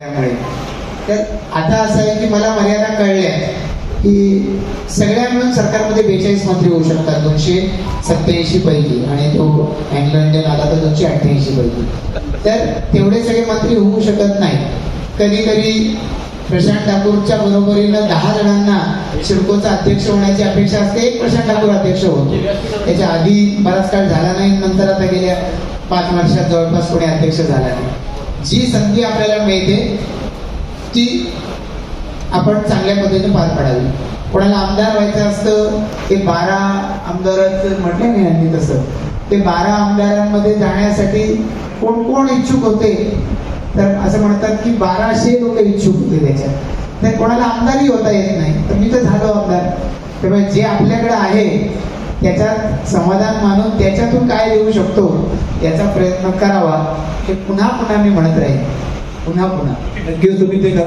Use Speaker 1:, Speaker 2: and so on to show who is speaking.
Speaker 1: त्यामुळे. तर आता असं आहे की मला मर्यादा कळल्या की सगळ्या मिळून सरकारमध्ये बेचाळीस मंत्री होऊ शकतात. दोनशे सत्याऐंशी पैकी. आणि तो अँग्लो इंडियन आला तर दोनशे अठ्ठ्याऐंशी पैकी. तर तेवढे सगळे मंत्री होऊ शकत नाही. कधी कधी प्रशांत ठाकूरच्या बरोबरीनं दहा जणांना शिडकोचा अध्यक्ष होण्याची अपेक्षा असते. एक प्रशांत ठाकूर अध्यक्ष होतो त्याच्या आधी बराच काळ झाला नाही. नंतर आता गेल्या पाच वर्षात जवळपास कोणी अध्यक्ष झाला नाही. जी संधी आपल्याला मिळते ती आपण चांगल्या पद्धतीने पार पाडावी. कोणाला आमदार व्हायचं असतं ते बारा आमदारात म्हटलं नाही यांनी तसं. ते बारा आमदारांमध्ये जाण्यासाठी कोण कोण इच्छुक होते? तर असं म्हणतात की बाराशे लोक इच्छुक होते त्याच्यात. तर कोणाला आमदारही होता येत नाही. तर मी तर झालो आमदार. त्यामुळे जे आपल्याकडे आहे त्याच्यात समाधान मानून त्याच्यातून काय देऊ शकतो याचा प्रयत्न करावा हे पुन्हा पुन्हा मी म्हणत राहील पुन्हा पुन्हा.
Speaker 2: नक्कीच तुम्ही ते